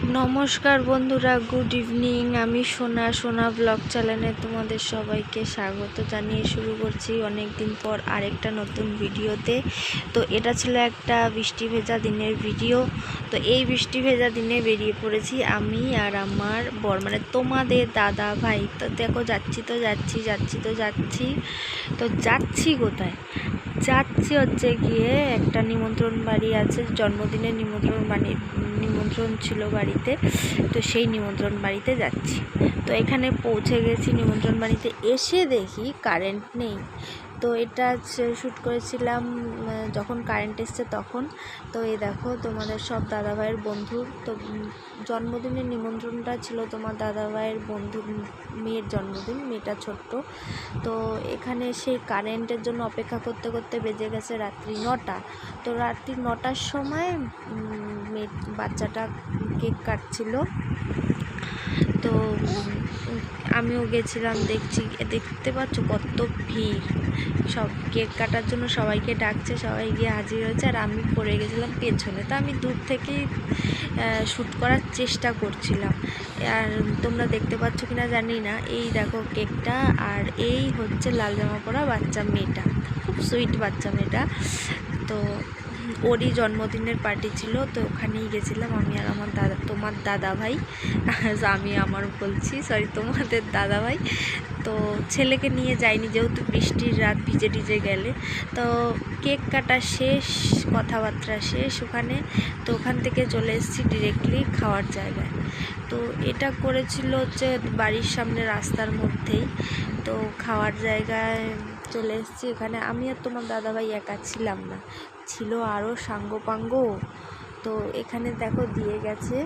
নমস্কার বন্ধুরা good evening আমি সোনা সোনা ব্লগ চ্যানেলে তোমাদের সবাইকে স্বাগত জানিয়ে শুরু করছি অনেক দিন পর আরেকটা নতুন ভিডিওতে। তো এটা ছিল একটা বৃষ্টি ভেজা দিনের ভিডিও। তো এই বৃষ্টি ভেজা দিনে বেরিয়ে পড়েছি আমি আর আমার বর মানে তোমাদের দাদা ভাই। তো দেখো, যাচ্ছি তো যাচ্ছি যাচ্ছি তো যাচ্ছি। তো যাচ্ছি কোথায়? যাচ্ছি হচ্ছে গিয়ে একটা নিমন্ত্রণ বাড়ি আছে, জন্মদিনের নিমন্ত্রণ বাড়ি নিমন্ত্রণ ছিল বাড়িতে। তো সেই নিমন্ত্রণ বাড়িতে যাচ্ছি। তো এখানে পৌঁছে গেছি, নিমন্ত্রণ বাড়িতে এসে দেখি কারেন্ট নেই। তো এটা শ্যুট করেছিলাম যখন কারেন্ট এসছে তখন। তো এই দেখো, তোমাদের সব দাদাভাইয়ের বন্ধুর তো জন্মদিনের নিমন্ত্রণটা ছিল তোমার দাদাভাইয়ের বন্ধুর মেয়ের জন্মদিন, মেয়েটা ছোট্ট। তো এখানে সেই কারেন্টের জন্য অপেক্ষা করতে করতে বেজে গেছে রাত্রি নটা। তো রাত্রি নটার সময় মেয়ে, বাচ্চাটা কেক কাটছিল। তো আমিও গেছিলাম, দেখছি দেখতে পাচ্ছ কত ভিড়। সব কেক কাটার জন্য সবাইকে ডাকছে, সবাই গিয়ে হাজির হয়েছে, আর আমি পড়ে গেছিলাম পেছনে। তো আমি দূর থেকেই শ্যুট করার চেষ্টা করছিলাম। আর তোমরা দেখতে পাচ্ছ কি না জানি না, এই দেখো কেকটা, আর এই হচ্ছে লাল জামা পরা বাচ্চা মেয়েটা, খুব সুইট বাচ্চা মেয়েটা। তো ওরই জন্মদিনের পার্টি ছিল, তো ওখানেই গেছিলাম আমি আর আমার দাদা, তোমার দাদা ভাই আমি আমার বলছি সরি তোমাদের দাদা ভাই তো ছেলেকে নিয়ে যাইনি, যেহেতু বৃষ্টির রাত ভিজে টিজে গেলে। তো কেক কাটা শেষ, কথাবার্তা শেষ ওখানে। তো ওখান থেকে চলে এসেছি ডিরেক্টলি খাওয়ার জায়গায়। তো এটা করেছিল হচ্ছে বাড়ির সামনে রাস্তার মধ্যেই। তো খাওয়ার জায়গায় চলে এসেছি এখানে আমি আর তোমার দাদাভাই একা ছিলাম না। ছিল আরও সাঙ্গপাঙ্গ। তো এখানে দেখো দিয়ে গেছে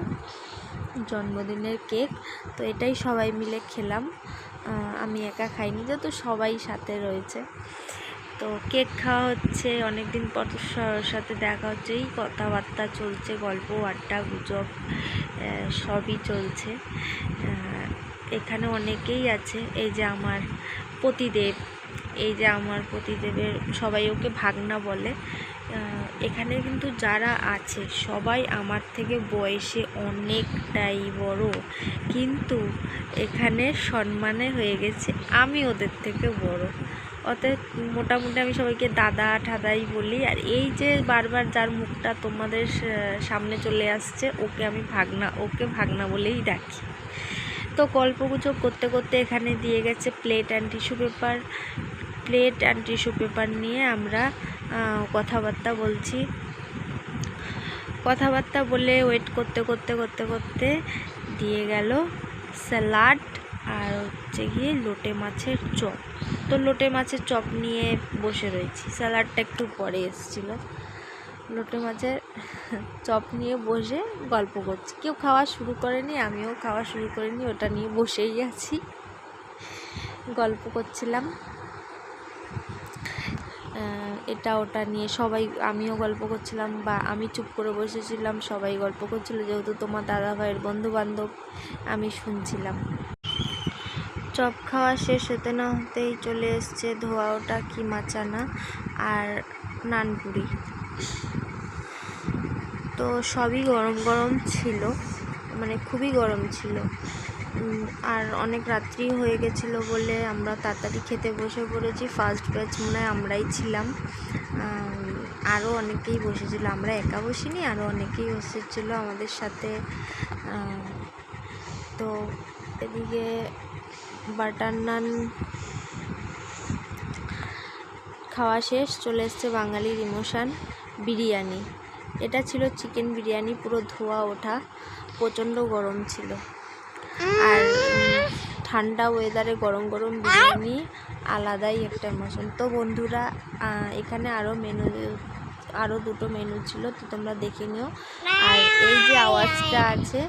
জন্মদিনের কেক। তো এটাই সবাই মিলে খেলাম। আমি একা খাইনি, যেহেতু সবাই সাথে রয়েছে। তো কেক খাওয়া হচ্ছে অনেক দিন পর সাথে দেখা হচ্ছে। এই কথাবার্তা চলছে, গল্প, আড্ডা, গুজব সবই চলছে। এখানে অনেকেই আছে, এই যে আমার পতিদেব এই যে আমার পতিদেবের সবাই ওকে ভাগনা বলে। এখানে কিন্তু যারা আছে, সবাই আমার থেকে বয়সে অনেকটাই বড়। কিন্তু এখানে সম্মানে হয়ে গেছে আমি ওদের থেকে বড়। অতএব মোটামুটি আমি সবাইকে দাদা, ঠাদাই বলি। আর এই যে বারবার যার মুখটা তোমাদের সামনে চলে আসছে, ওকে আমি ভাগনা, ওকে ভাগনা বলেই ডাকি। তো গল্পগুজব করতে করতে এখানে দিয়ে গেছে plate and tissue paper plate and tissue paper নিয়ে আমরা কথাবার্তা বলছি। কথাবার্তা বলে ওয়েট করতে করতে করতে করতে দিয়ে গেল স্যালাড আর হচ্ছে গিয়ে লোটে মাছের চপ। তো লোটে মাছের চপ নিয়ে বসে রয়েছি। স্যালাডটা একটু পরে এসেছিল। লোটে মাছের চপ নিয়ে বসে গল্প করছি। কেউ খাওয়া শুরু করেনি, আমিও খাওয়া শুরু করিনি, ওটা নিয়ে বসেই আছি। গল্প করছিলাম। এটা ওটা নিয়ে সবাই আমিও গল্প করছিলাম বা আমি চুপ করে বসেছিলাম, সবাই গল্প করছিল যেহেতু তোমার দাদা ভাইয়ের বন্ধু বান্ধব আমি শুনছিলাম। চপ খাওয়া শেষ হতে না হতেই চলে এসছে ধোয়া ওটা কি মাচানা আর নানপুরি তো সবই গরম গরম ছিল মানে খুবই গরম ছিল। আর অনেক রাত্রি হয়ে গেছিল বলে আমরা তাড়াতাড়ি খেতে বসে পড়েছি। ফার্স্ট ব্যাচ মনে হয় আমরাই ছিলাম। আরও অনেকেই বসেছিল। আমরা একা বসিনি আরও অনেকেই বসেছিল আমাদের সাথে। তো এদিকে বাটার নান খাওয়া শেষ, চলে এসছে বাঙালির ইমোশান বিরিয়ানি। এটা ছিল চিকেন বিরিয়ানি, পুরো ধোয়া ওঠা, প্রচণ্ড গরম ছিল। আর ঠান্ডা ওয়েদারে গরম গরম বিরিয়ানি আলাদাই একটা ইমোশন তো বন্ধুরা এখানে আরও মেনু আরও দুটো মেনু ছিল, তো তোমরা দেখে নিও। আর এই যে আওয়াজটা আছে,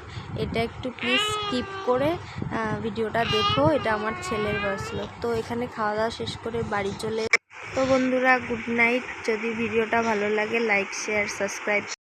এটা একটু প্লিজ স্কিপ করে ভিডিওটা দেখো, এটা আমার ছেলের বয়সলো। তো এখানে খাওয়া দাওয়া শেষ করে বাড়ি চলে তো বন্ধুরা গুড নাইট যদি ভিডিওটা ভালো লাগে লাইক শেয়ার সাবস্ক্রাইব